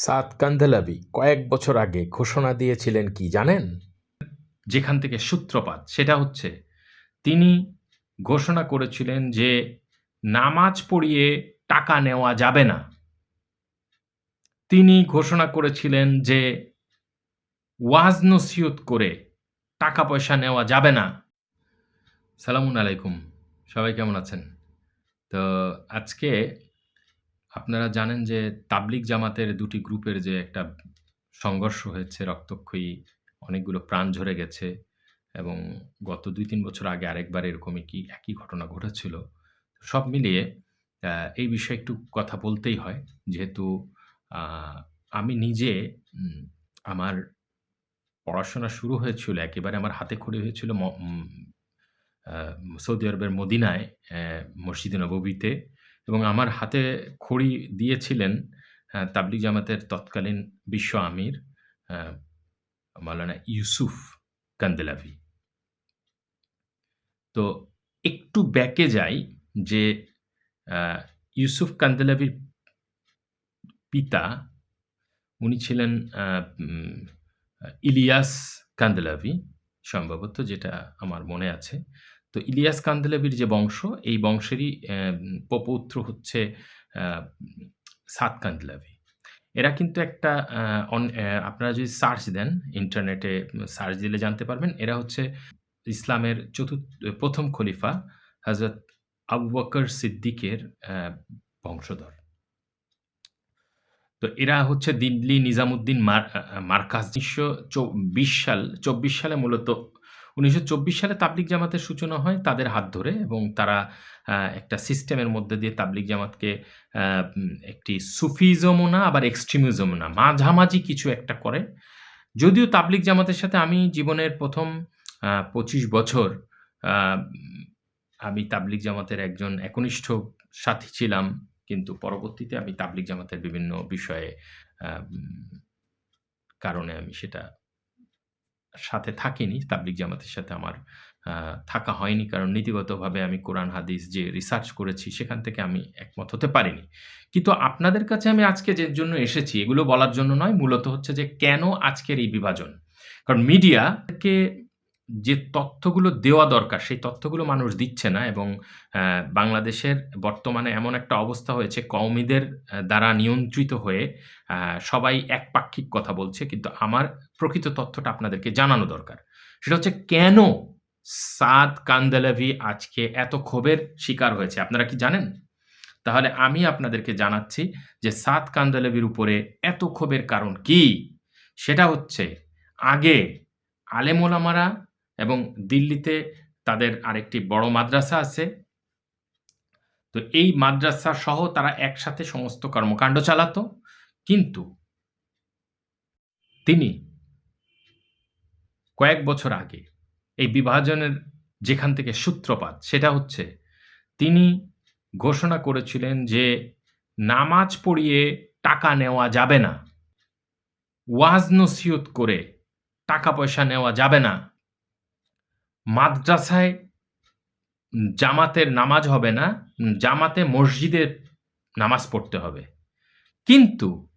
সাদ কান্দালাবি কয়েক বছর আগে ঘোষণা দিয়েছিলেন কি জানেন? যেখান থেকে সূত্রপাত, সেটা হচ্ছে তিনি ঘোষণা করেছিলেন যে নামাজ পড়িয়ে টাকা নেওয়া যাবে না। তিনি ঘোষণা করেছিলেন যে ওয়াজ নসিহত করে টাকা পয়সা নেওয়া যাবে না। সালামুন আলাইকুম, সবাই কেমন আছেন? তো আজকে আপনারা জানেন যে তাবলিগ জামাতের দুটি গ্রুপের যে একটা সংঘর্ষ হয়েছে, রক্তক্ষয়ী অনেকগুলো প্রাণ ঝরে গেছে এবং গত দুই তিন বছর আগে আরেকবার এরকমই কি একই ঘটনা ঘটেছিল। সব মিলিয়ে এই বিষয়ে একটু কথা বলতেই হয়। যেহেতু আমি নিজে আমার পড়াশোনা শুরু হয়েছিল, একেবারে আমার হাতে খড়ি হয়েছিল সৌদি আরবের মদিনায় মসজিদে নববীতে। এবং আমার হাতে খড়ি দিয়েছিলেন তাবলিগ জামাতের তৎকালীন বিশ্ব আমির মালানা ইউসুফ কান্দেলাভি। তো একটু ব্যাকে যাই যে ইউসুফ কান্দেলাভির পিতা উনি ছিলেন ইলিয়াস কান্দেলাভি সম্ভবত, যেটা আমার মনে আছে। তো ইলিয়াস কান্দেলাভির যে বংশ এই বংশেরই পপৌত্র হচ্ছে সাত কান্দেলাভি। এরা কিন্তু একটা আপনারা যদি সার্চ দেন ইন্টারনেটে সার্চ দিলে জানতে পারবেন এরা হচ্ছে ইসলামের চতুর্থ প্রথম খলিফা হজরত আবু বকর সিদ্দিকের বংশধর। তো এরা হচ্ছে দিল্লি নিজামুদ্দিন মার আহ, মার্কাজ উনিশশো বিশ সাল চব্বিশ সালে মূলত উনিশশো চব্বিশ সালে তাবলিগ জামাতের সূচনা হয় তাদের হাত ধরে এবং তারা একটা সিস্টেমের মধ্যে দিয়ে তাবলিগ জামাতকে একটি সুফিজমও না, আবার এক্সট্রিমিজমও না, মাঝামাঝি কিছু একটা করে। যদিও তাবলিগ জামাতের সাথে আমি জীবনের প্রথম পঁচিশ বছর আমি তাবলিগ জামাতের একজন একনিষ্ঠ সাথী ছিলাম, কিন্তু পরবর্তীতে আমি তাবলিগ জামাতের বিভিন্ন বিষয়ে কারণে আমি সেটা সাথে থাকিনি, তাবলিগ জামাতের সাথে আমার থাকা হয়নি। কারণ নীতিগতভাবে আমি কোরআন, হাদিস যে রিসার্চ করেছি, সেখান থেকে আমি একমত হতে পারিনি। কিন্তু আপনাদের কাছে আমি আজকে যে জন্য এসেছি, এগুলো বলার জন্য নয়, মূলত হচ্ছে যে কেন আজকের এই বিভাজন? কারণ মিডিয়াকে যে তথ্যগুলো দেওয়া দরকার, সেই তথ্যগুলো মানুষ দিচ্ছে না এবং বাংলাদেশের বর্তমানে এমন একটা অবস্থা হয়েছে, কওমিদের দ্বারা নিয়ন্ত্রিত হয়ে সবাই একপাক্ষিক কথা বলছে। কিন্তু আমার প্রকৃত তথ্যটা আপনাদেরকে জানানো দরকার। সেটা হচ্ছে, কেন সাদ কান্দালাভি আজকে এত ক্ষোভের শিকার হয়েছে? আপনারা কি জানেন? তাহলে আমি আপনাদেরকে জানাচ্ছি যে সাত কান্দালাভির উপরে এত ক্ষোভের কারণ কি? সেটা হচ্ছে, আগে আলেমোলামারা এবং দিল্লিতে তাদের আরেকটি বড় মাদ্রাসা আছে। তো এই মাদ্রাসা সহ তারা একসাথে সমস্ত কর্মকাণ্ড চালাতো। কিন্তু তিনি কয়েক বছর আগে এই বিভাজনের যেখান থেকে সূত্রপাত, সেটা হচ্ছে তিনি ঘোষণা করেছিলেন যে নামাজ পড়িয়ে টাকা নেওয়া যাবে না। ওয়াজ নসিহত করে টাকা পয়সা নেওয়া যাবে না। মাদ্রাসায় জামাতের নামাজ হবে না, জামাতে মসজিদে নামাজ পড়তে হবে। কিন্তু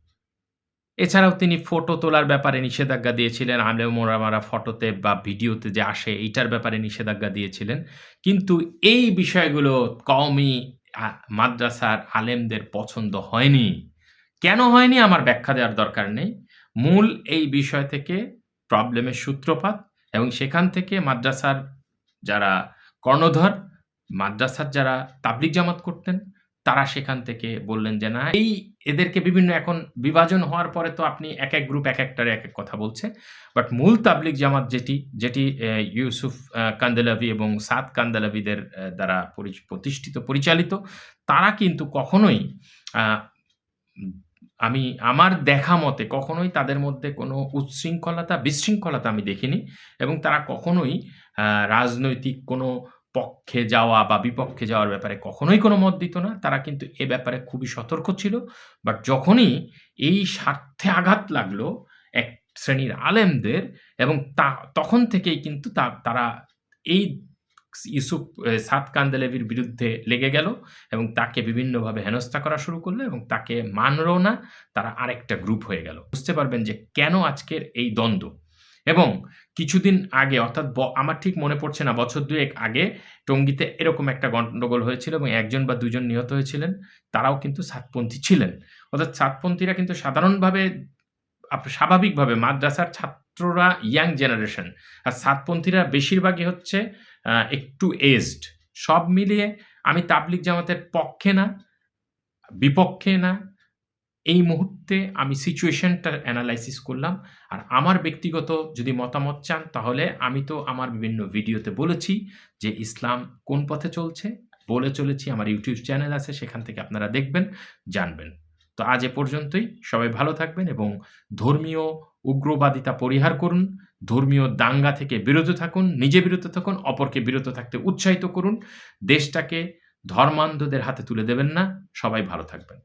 এছাড়াও তিনি ফটো তোলার ব্যাপারে নিষেধাজ্ঞা দিয়েছিলেন আলে মোরামারা ফটোতে বা ভিডিওতে যে আসে এইটার ব্যাপারে নিষেধাজ্ঞা দিয়েছিলেন। কিন্তু এই বিষয়গুলো কওমি মাদ্রাসার আলেমদের পছন্দ হয়নি। কেন হয়নি আমার ব্যাখ্যা দেওয়ার দরকার নেই। মূল এই বিষয় থেকে প্রবলেমের সূত্রপাত এবং সেখান থেকে মাদ্রাসার যারা কর্ণধর, মাদ্রাসার যারা তাবলিগ জামাত করতেন তারা সেখান থেকে বললেন যে, না, এই এদেরকে বিভিন্ন এখন বিভাজন হওয়ার পরে তো আপনি এক এক গ্রুপ এক একটারে এক এক কথা বলছে বাট মূল তাবলিগ জামাত যেটি যেটি ইউসুফ কান্দালাভি এবং সাদ কান্দালাভিদের দ্বারা পরি- প্রতিষ্ঠিত, পরিচালিত, তারা কিন্তু কখনোই আমি, আমার দেখা মতে কখনোই তাদের মধ্যে কোনো উচ্ছৃঙ্খলতা, বিশৃঙ্খলতা আমি দেখিনি এবং তারা কখনোই রাজনৈতিক কোনো পক্ষে যাওয়া বা বিপক্ষে যাওয়ার ব্যাপারে কখনোই কোনো মত দিত না। তারা কিন্তু এ ব্যাপারে খুবই সতর্ক ছিল। বাট যখনই এই স্বার্থে আঘাত লাগল এক শ্রেণির আলেমদের এবং তা, তখন থেকেই কিন্তু তা, তারা এই ইউসুফ সাদ কান্দেলেভির বিরুদ্ধে লেগে গেল এবং তাকে বিভিন্নভাবে হেনস্থা করা শুরু করল এবং তাকে মানলো না। তারা আরেকটা গ্রুপ হয়ে গেল। বুঝতে পারবেন যে কেন আজকের এই দ্বন্দ্ব। এবং কিছুদিন আগে, অর্থাৎ আমার ঠিক মনে পড়ছে না, বছর দুয়েক আগে টঙ্গীতে এরকম একটা গণ্ডগোল হয়েছিল এবং একজন বা দুজন নিহত হয়েছিলেন। তারাও কিন্তু সাতপন্থী ছিলেন। অর্থাৎ সাতপন্থীরা কিন্তু সাধারণভাবে স্বাভাবিকভাবে মাদ্রাসার ছাত্ররা ইয়াং জেনারেশন। আর সাতপন্থীরা বেশিরভাগই হচ্ছে একটু এজড। সব মিলিয়ে আমি তাবলিক জামাতের পক্ষে না, বিপক্ষে না এই মুহূর্তে আমি সিচুয়েশনটা অ্যানালাইসিস করলাম। আর আমার ব্যক্তিগত যদি মতামত চান, তাহলে আমি তো আমার বিভিন্ন ভিডিওতে বলেছি যে ইসলাম কোন পথে চলছে, বলে চলেছি। আমার ইউটিউব চ্যানেল আছে, সেখান থেকে আপনারা দেখবেন, জানবেন। তো আজ এ পর্যন্তই। সবাই ভালো থাকবেন এবং ধর্মীয় উগ্রবাদিতা পরিহার করুন, ধর্মীয় দাঙ্গা থেকে বিরত থাকুন, নিজে বিরত থাকুন, অপরকে বিরত থাকতে উৎসাহিত করুন। দেশটাকে ধর্মান্ধদের হাতে তুলে দেবেন না। সবাই ভালো থাকবেন।